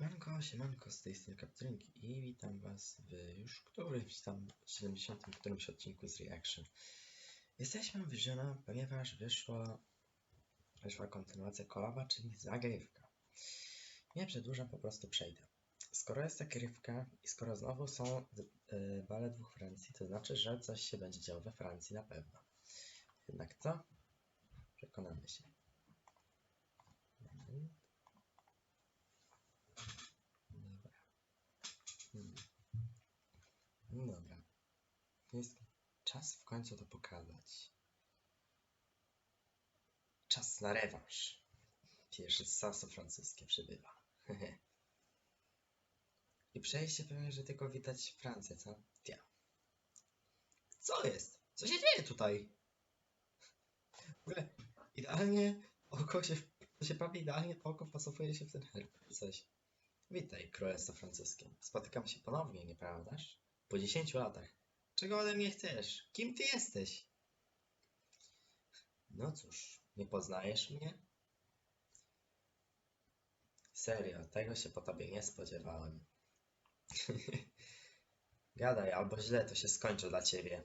Siemanko, siemanko, z tej strony Kaptrynk i witam was w już którymś tam 70 którymś odcinku z Reaction. Jesteśmy w Vision, ponieważ wyszła, wyszła kontynuacja kolaba, czyli zagrywka. Nie przedłużam, po prostu przejdę. Skoro jest zagrywka i skoro znowu są yy, bale dwóch Francji, to znaczy, że coś się będzie działo we Francji na pewno. Jednak co? Przekonamy się. Moment. Dobra. Hmm. No dobra. Jest czas w końcu to pokazać. Czas na rewanż. Pierwszy saso francuskie przybywa. I przejście pewnie, że tylko widać Francję, co? Ja. Co jest? Co się dzieje tutaj? W ogóle idealnie oko się, się prawie idealnie oko pasowuje się w ten herb. Coś. Witaj, królestwo francuskie. Spotykamy się ponownie, nieprawdaż? Po 10 latach. Czego ode mnie chcesz? Kim ty jesteś? No cóż, nie poznajesz mnie? Serio, tego się po tobie nie spodziewałem. Gadaj, albo źle to się skończy dla ciebie.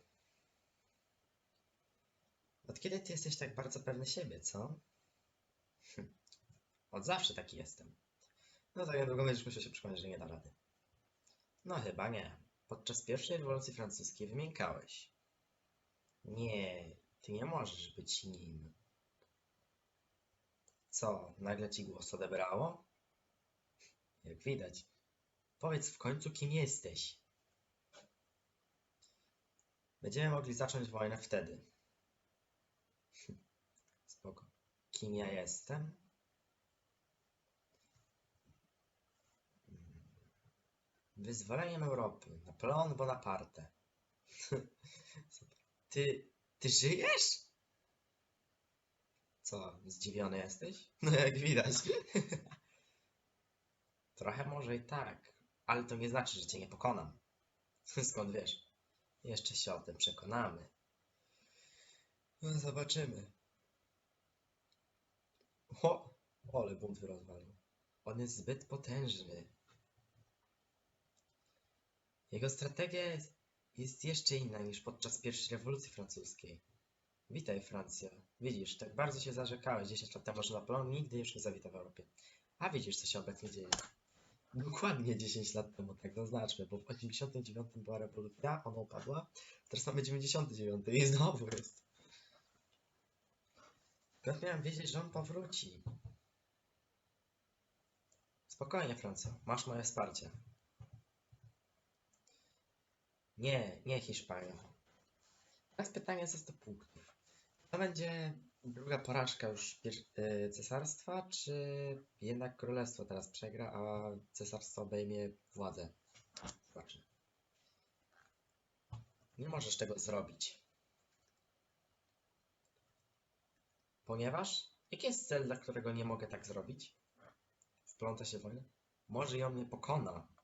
Od kiedy ty jesteś tak bardzo pewny siebie, co? Hm. Od zawsze taki jestem. No tak niedługo będziesz musiał się przekonać, że nie da rady. No chyba nie. Podczas pierwszej rewolucji francuskiej wymiękałeś. Nie, ty nie możesz być nim. Co, nagle ci głos odebrało? Jak widać. Powiedz w końcu, kim jesteś. Będziemy mogli zacząć wojnę wtedy. Spoko. Kim ja jestem? Wyzwoleniem Europy. Napoleon Bonaparte. ty, ty żyjesz? Co, zdziwiony jesteś? No jak widać. Trochę może i tak, ale to nie znaczy, że cię nie pokonam. Skąd wiesz? Jeszcze się o tym przekonamy. No, zobaczymy. O, ale bunt rozwalił. On jest zbyt potężny. Jego strategia jest, jeszcze inna niż podczas pierwszej rewolucji francuskiej. Witaj, Francja. Widzisz, tak bardzo się zarzekałeś 10 lat temu, że Napoleon nigdy już nie zawita w Europie. A widzisz, co się obecnie dzieje. Dokładnie 10 lat temu, tak zaznaczmy, bo w 89 była rewolucja, ona upadła, teraz mamy 99 i znowu jest. Skąd miałem wiedzieć, że on powróci? Spokojnie, Francja, masz moje wsparcie. Nie, nie Hiszpania. Teraz pytanie za 100 punktów. To będzie druga porażka już yy, cesarstwa, czy jednak królestwo teraz przegra, a cesarstwo obejmie władzę? Zobaczmy. Nie możesz tego zrobić. Ponieważ? Jaki jest cel, dla którego nie mogę tak zrobić? Wpląta się w wojnę? Może ją mnie pokona.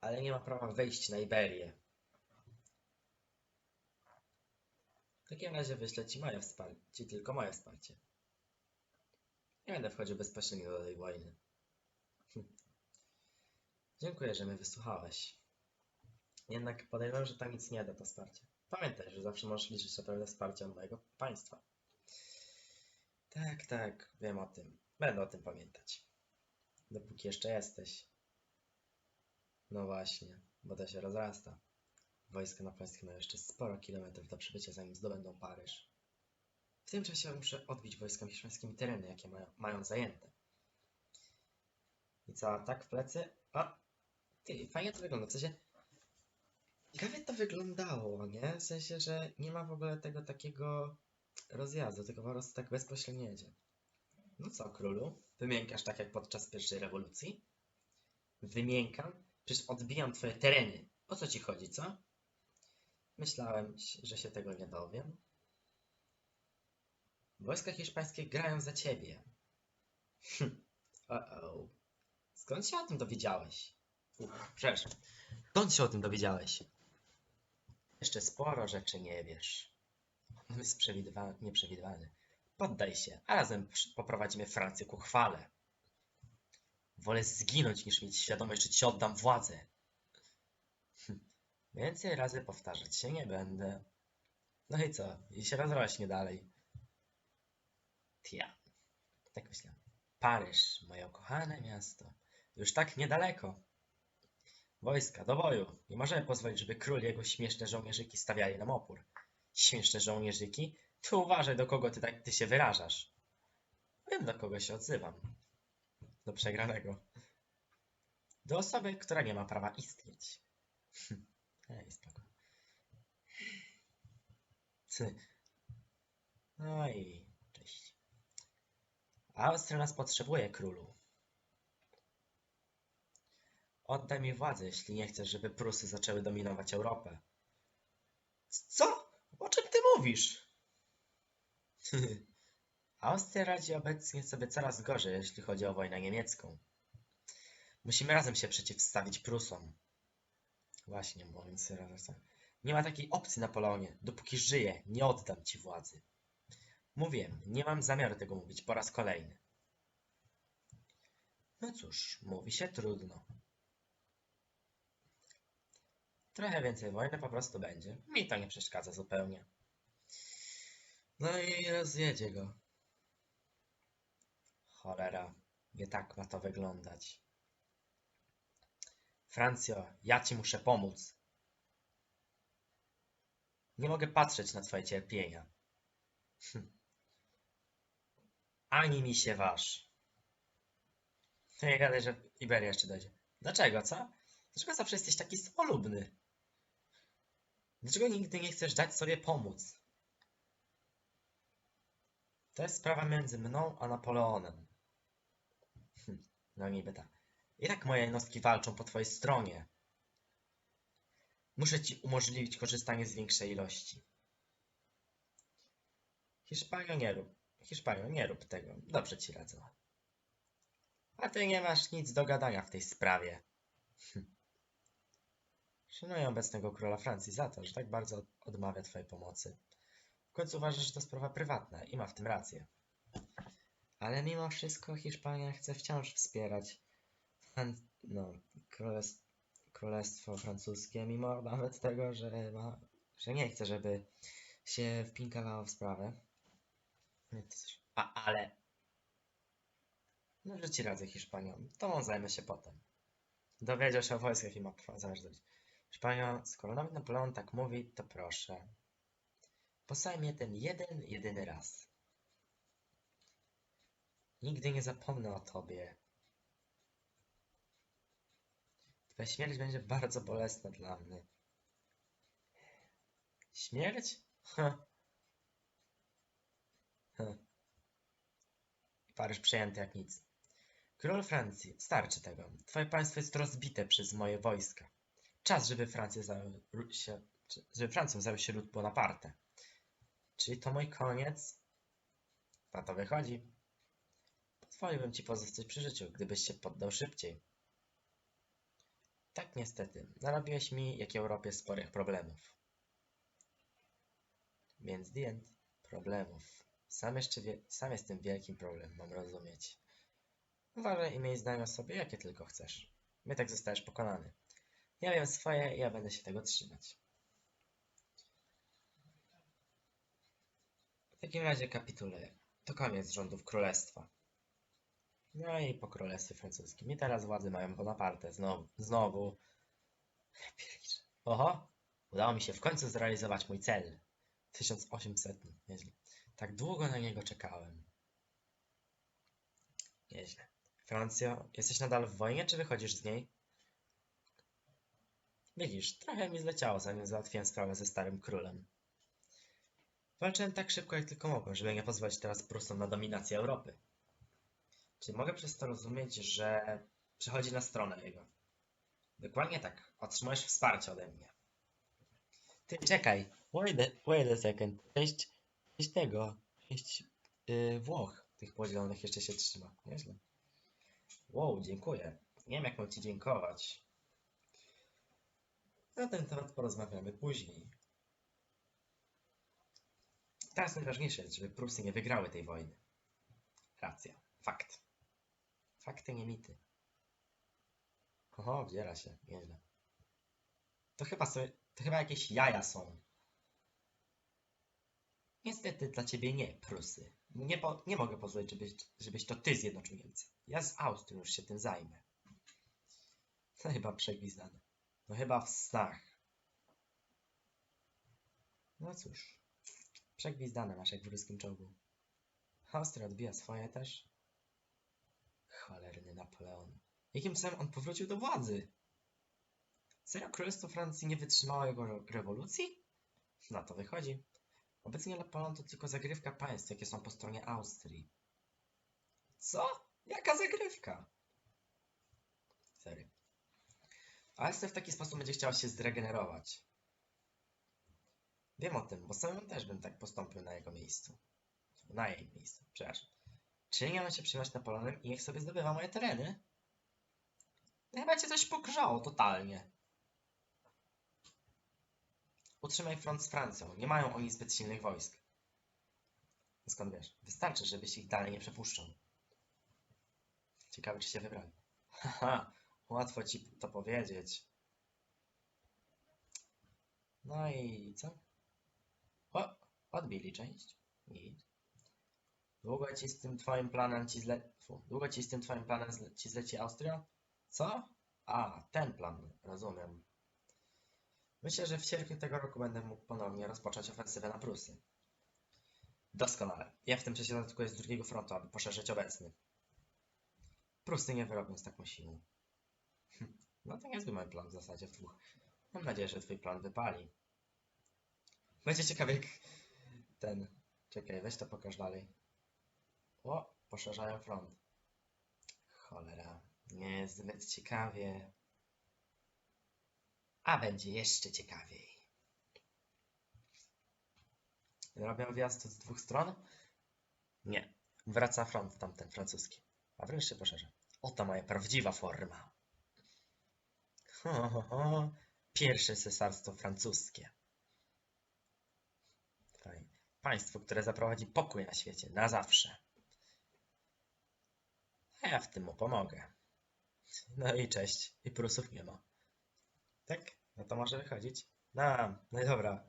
Ale nie ma prawa wejść na Iberię. W takim razie wyślę ci moje wsparcie, ci tylko moje wsparcie. Nie będę wchodził bezpośrednio do tej wojny. Hm. Dziękuję, że mnie wysłuchałeś. Jednak podejrzewam, że tam nic nie da to wsparcie. Pamiętaj, że zawsze możesz liczyć na pełne wsparcie od mojego państwa. Tak, tak, wiem o tym. Będę o tym pamiętać. Dopóki jeszcze jesteś. No właśnie, to się rozrasta. Wojska napoleońskie mają jeszcze sporo kilometrów do przebycia, zanim zdobędą Paryż. W tym czasie muszę odbić wojskom hiszpańskimi tereny, jakie mają, mają zajęte. I co, tak w plecy? O! Ty, fajnie to wygląda, w sensie... Ciekawie to wyglądało, nie? W sensie, że nie ma w ogóle tego takiego rozjazdu, tylko po prostu tak bezpośrednio jedzie. No co, królu? Wymiękasz tak jak podczas pierwszej rewolucji? Wymiękam? Przecież odbijam twoje tereny. O co ci chodzi, co? Myślałem, że się tego nie dowiem. Wojska hiszpańskie grają za ciebie. Uh-oh. Skąd się o tym dowiedziałeś? Uf, przepraszam. Skąd się o tym dowiedziałeś? Jeszcze sporo rzeczy nie wiesz. Jest nieprzewidywalny. Poddaj się, a razem poprowadzimy Francję ku chwale. Wolę zginąć, niż mieć świadomość, że ci oddam władzę. Hm. Więcej razy powtarzać się nie będę. No i co? I się rozrośnie dalej. Tia. Tak myślę. Paryż, moje ukochane miasto. Już tak niedaleko. Wojska, do boju. Nie możemy pozwolić, żeby król i jego śmieszne żołnierzyki stawiali nam opór. Śmieszne żołnierzyki? Ty uważaj, do kogo ty, tak, ty się wyrażasz. Wiem, do kogo się odzywam. Do przegranego. Do osoby, która nie ma prawa istnieć. Ej, spoko. Ty. No i cześć. Austria nas potrzebuje, królu. Oddaj mi władzę, jeśli nie chcesz, żeby Prusy zaczęły dominować Europę. Co? O czym ty mówisz? Austria radzi obecnie sobie coraz gorzej, jeśli chodzi o wojnę niemiecką. Musimy razem się przeciwstawić Prusom. Właśnie, sobie razem. Nie ma takiej opcji, Napoleonie. Dopóki żyję, nie oddam ci władzy. Mówię, nie mam zamiaru tego mówić po raz kolejny. No cóż, mówi się trudno. Trochę więcej wojny po prostu będzie. Mi to nie przeszkadza zupełnie. No i rozjedzie go. Cholera, nie tak ma to wyglądać. Francjo, ja ci muszę pomóc. Nie mogę patrzeć na twoje cierpienia. Hm. Ani mi się waż. Nie gadaj, że Iberia jeszcze dojdzie. Dlaczego, co? Dlaczego zawsze jesteś taki samolubny? Dlaczego nigdy nie chcesz dać sobie pomóc? To jest sprawa między mną a Napoleonem. No niby tak. I tak moje jednostki walczą po twojej stronie. Muszę ci umożliwić korzystanie z większej ilości. Hiszpanio, nie rób. Hiszpanio, nie rób tego. Dobrze ci radzę. A ty nie masz nic do gadania w tej sprawie. Hm. Szanuję obecnego króla Francji za to, że tak bardzo odmawia twojej pomocy. W końcu uważa, że to sprawa prywatna i ma w tym rację. Ale mimo wszystko Hiszpania chce wciąż wspierać Fran no, królestwo, królestwo francuskie, mimo nawet tego, że, ma, że nie chce, żeby się wpinkawało w sprawę. A, ale... No, że ci radzę Hiszpanią. To zajmę się potem. Dowiedział się o wojskach i ma zależność. Hiszpania, skoro nawet Napoleon tak mówi, to proszę. Posłuchaj mnie ten jeden, jedyny raz. Nigdy nie zapomnę o tobie. Twoja śmierć będzie bardzo bolesna dla mnie. Śmierć? Ha. Ha. Paryż przejęty jak nic. Król Francji, starczy tego. Twoje państwo jest rozbite przez moje wojska. Czas, żeby Francja zajął się, żeby Francją zajął się lud Bonaparte. Czyli to mój koniec? Na to wychodzi. Pozwoliłbym ci pozostać przy życiu, gdybyś się poddał szybciej. Tak niestety, narobiłeś mi, jak Europie, sporych problemów. Więc the end. Problemów. Sam jeszcze sam jestem wielkim problemem, mam rozumieć. Uważaj i miej zdanie o sobie, jakie tylko chcesz. My tak zostajesz pokonany. Ja wiem swoje i ja będę się tego trzymać. W takim razie kapituluję. To koniec rządów królestwa. No i po królestwie francuskim. I teraz władzy mają Bonaparte. Znowu. Znowu. Oho. Udało mi się w końcu zrealizować mój cel. 1800. Nieźle. Tak długo na niego czekałem. Nieźle. Francjo, jesteś nadal w wojnie, czy wychodzisz z niej? Widzisz, trochę mi zleciało, zanim załatwiłem sprawę ze starym królem. Walczyłem tak szybko, jak tylko mogłem, żeby nie pozwolić teraz Prusom na dominację Europy. Czy mogę przez to rozumieć, że przechodzi na stronę jego? Dokładnie tak. Otrzymałeś wsparcie ode mnie. Ty, czekaj. Wait a, wait a second. Część, część tego, część yy, Włoch tych podzielonych jeszcze się trzyma. Nieźle. Wow, dziękuję. Nie wiem, jak mam ci dziękować. Na ten temat porozmawiamy później. Teraz najważniejsze jest, żeby Prusy nie wygrały tej wojny. Racja. Fakt. Fakty, nie mity. Oho, wdziera się, nieźle. To chyba sobie, to chyba jakieś jaja są. Niestety dla ciebie nie, Prusy. Nie, po, nie mogę pozwolić, żebyś, żebyś to ty zjednoczył Niemcy. Ja z Austrią już się tym zajmę. To chyba przegwizdane. No chyba w snach. No cóż. Przegwizdane masz jak w ruskim czołgu. Austria odbija swoje też. Cholerny Napoleon. Jakim samym on powrócił do władzy? Serio Królestwo Francji nie wytrzymało jego re- rewolucji? Na to wychodzi. Obecnie Napoleon to tylko zagrywka państw, jakie są po stronie Austrii. Co? Jaka zagrywka? Serio. Austria w taki sposób będzie chciała się zregenerować. Wiem o tym, bo sam też bym tak postąpił na jego miejscu. Na jej miejscu, przepraszam. Czy nie mam się przyjmować Napoleonem i niech sobie zdobywa moje tereny? Chyba cię coś pogrzało totalnie. Utrzymaj front z Francją. Nie mają oni zbyt silnych wojsk. Skąd wiesz? Wystarczy, żebyś ich dalej nie przepuszczał. Ciekawe, czy się wybrali. Haha, łatwo ci to powiedzieć. No i co? O, odbili część. Git. Długo ci z tym twoim planem ci zle... Fu, długo ci z tym twoim planem zle... ci zleci Austria? Co? A, ten plan, rozumiem. Myślę, że w sierpniu tego roku będę mógł ponownie rozpocząć ofensywę na Prusy. Doskonale. Ja w tym czasie zaatakuję z drugiego frontu, aby poszerzyć obecny. Prusy nie wyrobią z taką siłą. Hm, No to niezły mój plan w zasadzie w dwóch. Mam nadzieję, że twój plan wypali. Będzie ciekawie jak ten... Czekaj, weź to pokaż dalej. O, poszerzają front. Cholera, nie jest zbyt ciekawie. A będzie jeszcze ciekawiej. Robią wjazd z dwóch stron? Nie. Wraca front tamten francuski. A wręcz się poszerza. Oto moja prawdziwa forma. Ho, ho, ho. Pierwsze cesarstwo francuskie. Fajnie. Państwo, które zaprowadzi pokój na świecie. Na zawsze. A ja w tym mu pomogę. No i cześć. I Prusów nie ma. Tak? No to może wychodzić. No, no i dobra.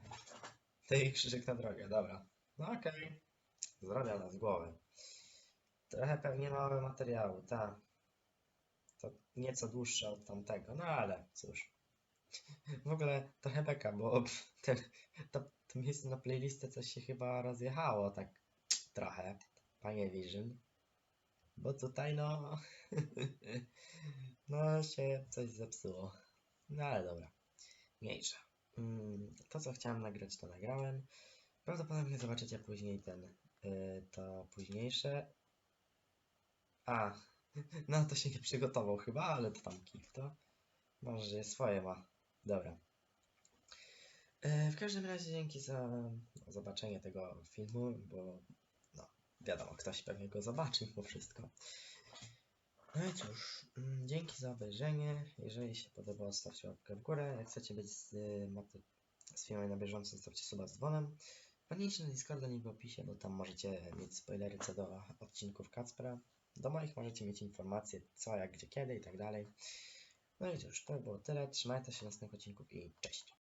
Ich krzyżyk na drogę, dobra. No okej. Zrobione z głowy. Trochę pewnie mało materiału, tak. To nieco dłuższe od tamtego, no ale cóż. W ogóle trochę beka, bo ten, to, to miejsce na playlistę coś się chyba rozjechało, tak trochę, panie Vision. Bo tutaj no, no się coś zepsuło. No ale dobra, mniejsza. Mm, To co chciałem nagrać to nagrałem. Prawdopodobnie zobaczycie później ten, y, to późniejsze. A, no to się nie przygotował chyba, ale to tam kif to. Może swoje ma. Dobra. E, W każdym razie dzięki za zobaczenie tego filmu, bo wiadomo, ktoś pewnie go zobaczy mimo wszystko. No i cóż, mm, dzięki za obejrzenie. Jeżeli się podobało, stawcie łapkę w górę. Jak chcecie być z, y, z filmem na bieżąco, zostawcie suba z dzwonem. Wpadnijcie na Discorda, link w opisie, bo tam możecie mieć spoilery co do odcinków Kacpra. Do moich możecie mieć informacje co, jak, gdzie, kiedy i tak dalej. No i cóż, to było tyle. Trzymajcie się następnych odcinków i cześć.